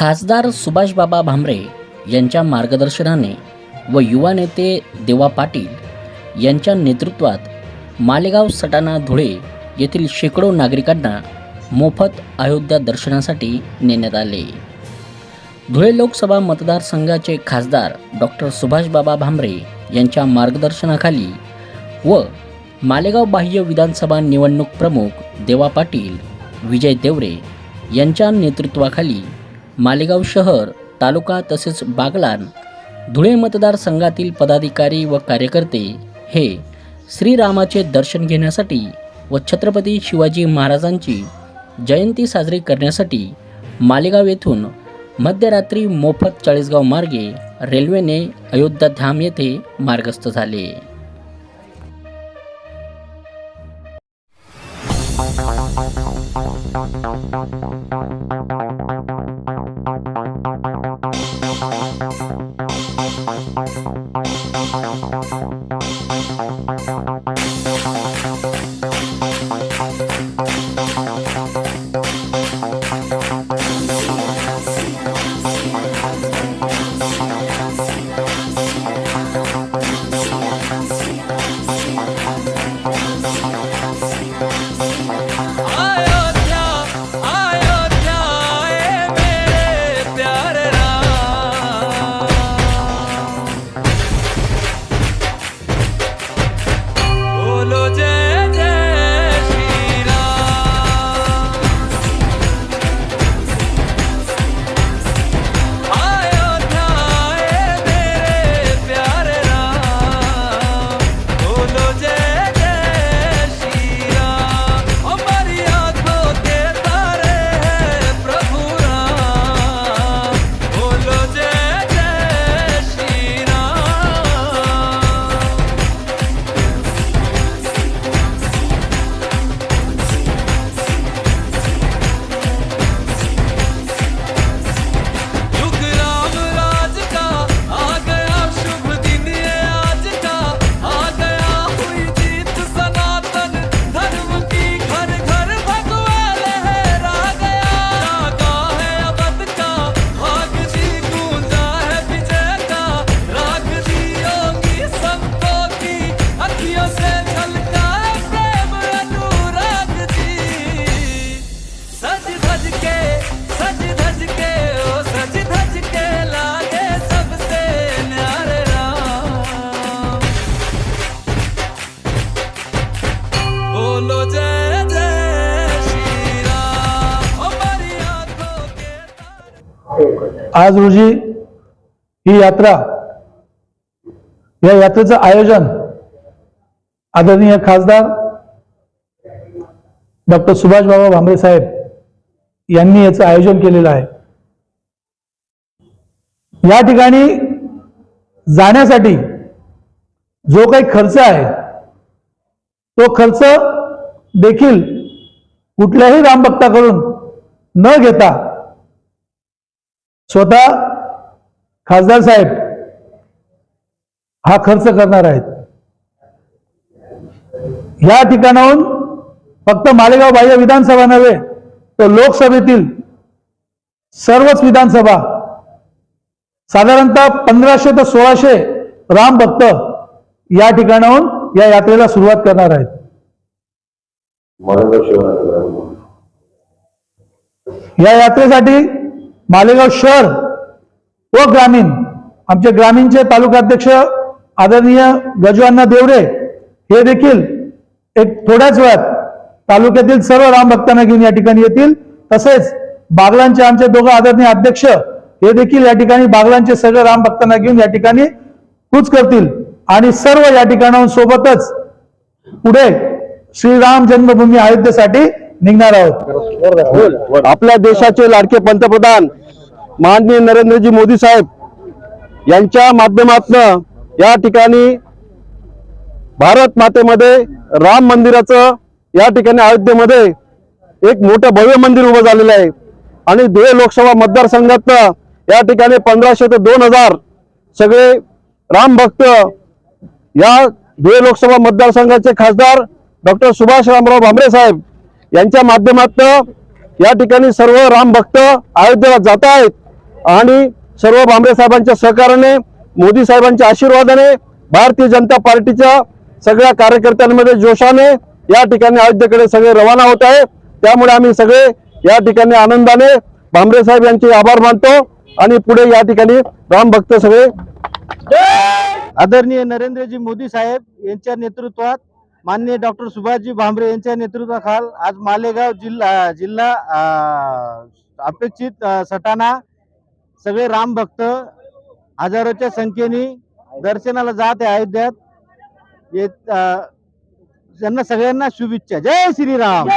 खासदार सुभाषबाबा भामरे यांच्या मार्गदर्शनाने व युवा नेते देवा पाटील यांच्या नेतृत्वात मालेगाव सटाणा धुळे येथील शेकडो नागरिकांना मोफत अयोध्या दर्शनासाठी नेण्यात आले. धुळे लोकसभा मतदारसंघाचे खासदार डॉक्टर सुभाषबाबा भामरे यांच्या मार्गदर्शनाखाली व मालेगाव बाह्य विधानसभा निवडणूक प्रमुख देवा पाटील विजय देवरे यांच्या नेतृत्वाखाली मालेगाव शहर तालुका तसेच बागलान धुळे मतदारसंघातील पदाधिकारी व कार्यकर्ते हे श्रीरामाचे दर्शन घेण्यासाठी व छत्रपती शिवाजी महाराजांची जयंती साजरी करण्यासाठी मालेगाव येथून मध्यरात्री मोफत चाळीसगाव मार्गे रेल्वेने अयोध्या धाम येथे मार्गस्थ झाले. आज रोजी ही यात्रा या यात्रेचं आयोजन आदरणीय खासदार डॉक्टर सुभाषबाबा भांबरे साहेब यांनी याचं आयोजन केलेलं आहे. या ठिकाणी जाण्यासाठी जो काही खर्च आहे तो खर्च देखील कुठल्याही रामभक्ताकडून न घेता स्वतः खासदार साहेब हा खर्च करणार आहेत. या ठिकाणाहून फक्त मालेगाव बाह्य विधानसभा नव्हे तर लोकसभेतील सर्वच विधानसभा साधारणतः पंधराशे ते सोळाशे राम भक्त या ठिकाणाहून या यात्रेला सुरुवात करणार आहेत. या यात्रेसाठी मालेगाव शहर व ग्रामीण. आमचे ग्रामीणचे तालुकाध्यक्ष आदरणीय गजवांना देवरे हे देखील एक थोड्याच वेळात तालुक्यातील सर्व रामभक्तांना घेऊन या ठिकाणी येतील. तसेच बागलांचे आमचे दोघं आदरणीय अध्यक्ष हे देखील या ठिकाणी बागलांचे सगळे रामभक्तांना घेऊन या ठिकाणी कूच करतील. आणि सर्व या ठिकाणाहून सोबतच पुढे श्रीराम जन्मभूमी अयोध्येसाठी निघणार आहोत. आपल्या देशाचे लाडके पंतप्रधान माननीय नरेंद्रजी मोदी साहेब यांच्या माध्यमातून या ठिकाणी भारत मातेमध्ये राम मंदिराचं या ठिकाणी अयोध्येमध्ये एक मोठं भव्य मंदिर उभं झालेलं आहे. आणि धुळे लोकसभा मतदारसंघातनं या ठिकाणी पंधराशे ते दोन हजार सगळे राम भक्त या धुळे लोकसभा मतदारसंघाचे खासदार डॉक्टर सुभाष रामराव भामरे साहेब यांच्या माध्यमातून या ठिकाणी सर्व राम भक्त अयोध्येला जात आहेत. आणि सर्व भांबरे साहेबांच्या सहकार्याने मोदी साहेबांच्या आशीर्वादाने भारतीय जनता पार्टीच्या सगळ्या कार्यकर्त्यांमध्ये जोशाने या ठिकाणी अयोध्येकडे सगळे रवाना होत आहे त्यामुळे आम्ही सगळे या ठिकाणी आनंदाने भांबरे साहेब यांचे आभार मानतो आणि पुढे या ठिकाणी राम भक्त सगळे आदरणीय नरेंद्रजी मोदी साहेब यांच्या नेतृत्वात माननीय डॉक्टर सुभाषजी भांबरे यांच्या नेतृत्वाखाल आज मालेगाव जिल्हा जिल्हा अपेक्षित सटाणा सगळे राम भक्त हजारोच्या संख्येने दर्शनाला जात आहे अयोध्यात. येत त्यांना सगळ्यांना शुभेच्छा. जय श्रीराम.